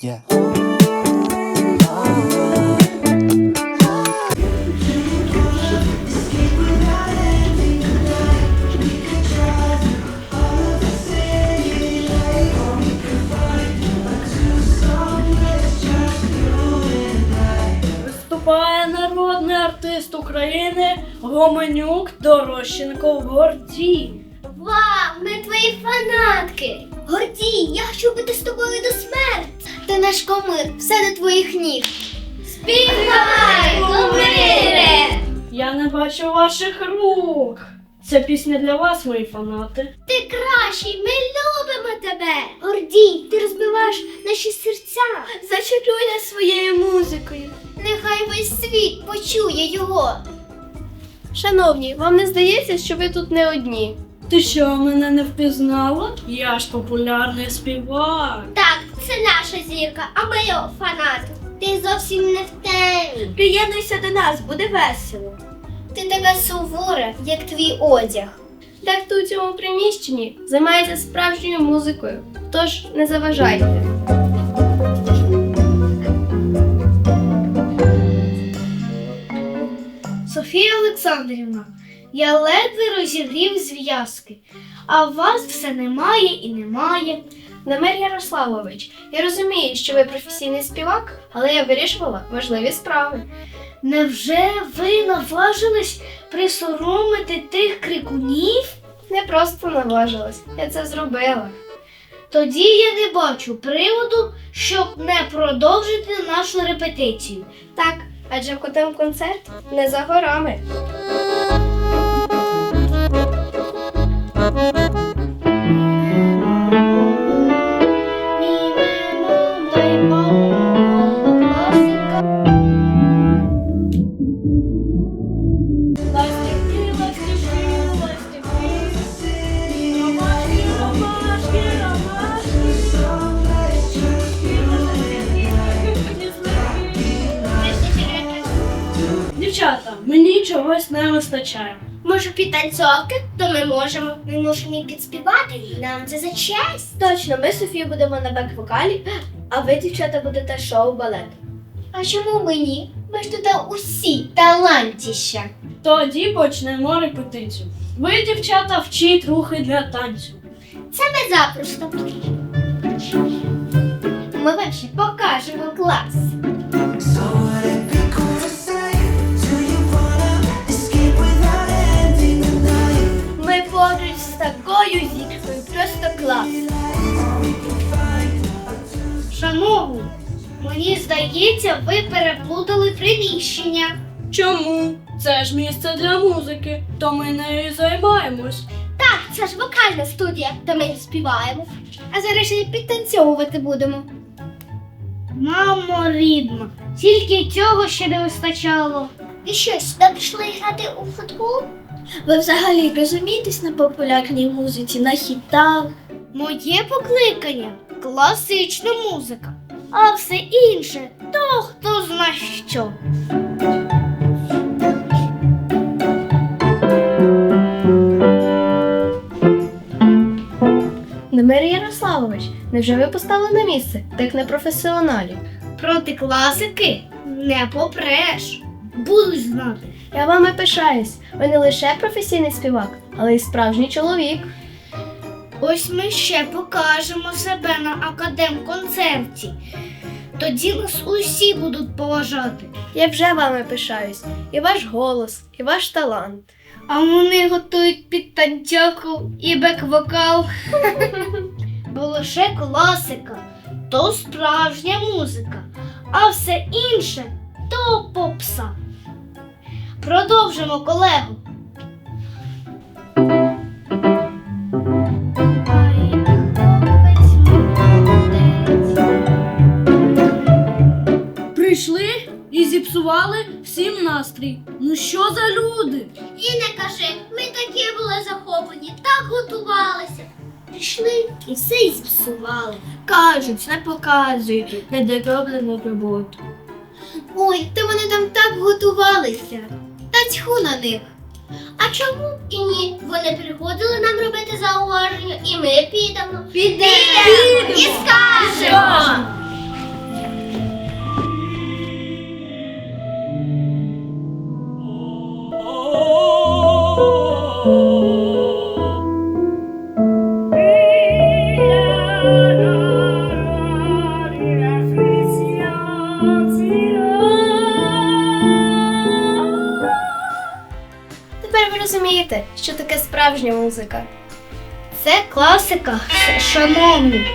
Yeah. Виступає народний артист України Гоменюк Дорощенко Гордій. Вау, ми твої фанатки! Гордій, я хочу бути з тобою до смерті! Ти наш комир, все до твоїх ніг. Співай, кумире! Я не бачу ваших рук. Ця пісня для вас, мої фанати. Ти кращий, ми любимо тебе! Гордій, ти розбиваєш наші серця. Зачаруй нас своєю музикою. Нехай весь світ почує його. Шановні, вам не здається, що ви тут не одні? Ти що, мене не впізнала? Я ж популярний співак. Так, це наша зірка, а ми його фанати. Ти зовсім не в темі. Приєднуйся до нас, буде весело. Ти така сувора, як твій одяг. Дехто у цьому приміщенні займається справжньою музикою, тож не заважайте. Софія Олександрівна, я ледве розігрів зв'язки, а вас все немає і немає. Намир Ярославович, я розумію, що ви професійний співак, але я вирішувала важливі справи. Невже ви наважились присоромити тих крикунів? Не просто наважилась, я це зробила. Тоді я не бачу приводу, щоб не продовжити нашу репетицію. Так, адже котем концерт не за горами. Мені чогось не вистачає. Може, підтанцьовки, то ми можемо. Ми можемо і підспівати. Нам це за честь. Точно, ми з Софією будемо на бек-вокалі, а ви, дівчата, будете шоу балет. А чому ми ні? Ми ж тут усі талантіща. Тоді почнемо репетицію. Ви, дівчата, вчіть рухи для танцю. Це ми запросто. Ми вам ще покажемо клас. Шановні, мені здається, ви переплутали приміщення. Чому? Це ж місце для музики, то ми нею займаємось. Так, це ж вокальна студія, де ми співаємо. А зараз ще й підтанцьовувати будемо. Мамо рідна, тільки цього ще не вистачало. І що, сюди пішли грати у футбол? Ви взагалі розумієтесь на популярній музиці, на хітах? Моє покликання класична музика, а все інше то хто зна що. Намир Ярославович, невже ви поставили на місце, так непрофесіоналів? Проти класики не попреш. Будуть знати. Я вами пишаюсь. Ви не лише професійний співак, але й справжній чоловік. Ось ми ще покажемо себе на академ-концерті. Тоді нас усі будуть поважати. Я вже вами пишаюсь. І ваш голос, і ваш талант. А вони готують підтанцьовку і бек-вокал. Бо лише класика то справжня музика, а все інше то попса. Продовжимо, колего. Зіпсували всім настрій. Ну що за люди? І не кажи, ми такі були захоплені, так готувалися. Прийшли і все і зіпсували. Кажуть, не показують недороблену роботу. Ой, та вони там так готувалися. Та тьху на них. А чому і ні? Вони приходили нам робити зауваження, і ми підемо. Підемо! І скажемо! Тепер ви розумієте, що таке справжня музика. Це класика, Шановний.